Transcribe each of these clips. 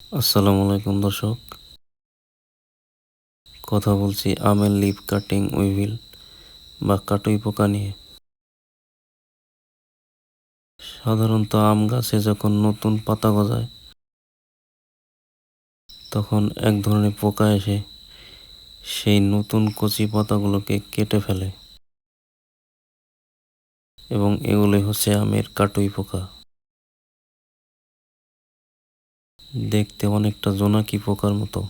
আসসালামু আলাইকুম, দর্শক। কথা বলছি আমের লিফ কাটিং উইভিল বা কাটুই পোকা নিয়ে। সাধারণত আম গাছে যখন নতুন পাতা গজায়, তখন এক ধরনের পোকা এসে সেই নতুন কচি পাতাগুলোকে কেটে ফেলে। এবং এগুলোই হচ্ছে আমের কাটুই পোকা। দেখতে অনেকটা জোনাকি পোকার মতো।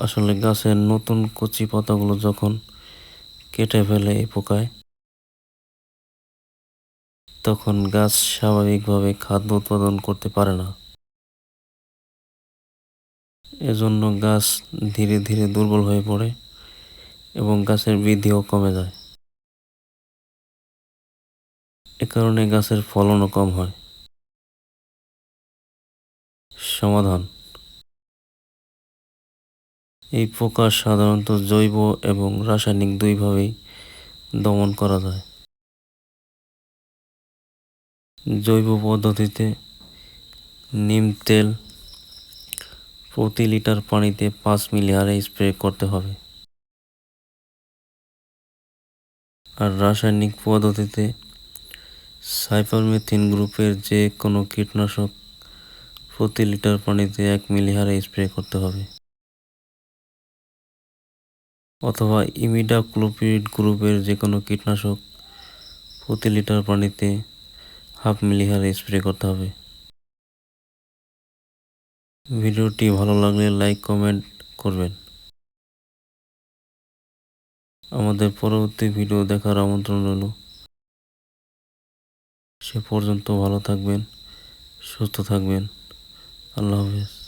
আসলে গাছের নতুন কচি পাতাগুলো যখন কেটে ফেলে এই পোকায়, তখন গাছ স্বাভাবিকভাবে খাদ্য উৎপাদন করতে পারে না। এজন্য গাছ ধীরে ধীরে দুর্বল হয়ে পড়ে এবং গাছের বৃদ্ধিও কমে যায়। এ কারণে গাছের ফলনও কম হয়। সমাধান। এই পোকা সাধারণত জৈব এবং রাসায়নিক দুইভাবেই দমন করা যায়। জৈব পদ্ধতিতে নিম তেল প্রতি লিটার পানিতে পাঁচ মিলি হারে স্প্রে করতে হবে। আর রাসায়নিক পদ্ধতিতে সাইপারমেথিন গ্রুপের যে কোনো কীটনাশক প্রতি লিটার পানিতে এক মিলি হারে স্প্রে করতে হবে। অথবা ইমিডাক্লোপিড গ্রুপের যে কোনো কীটনাশক প্রতি লিটার পানিতে হাফ মিলি হারে স্প্রে করতে হবে। ভিডিওটি ভালো লাগলে লাইক, কমেন্ট করবেন। আমাদের পরবর্তী ভিডিও দেখার আমন্ত্রণ রইল। সে পর্যন্ত ভালো থাকবেন, সুস্থ থাকবেন। আল্লাহ হাফেজ।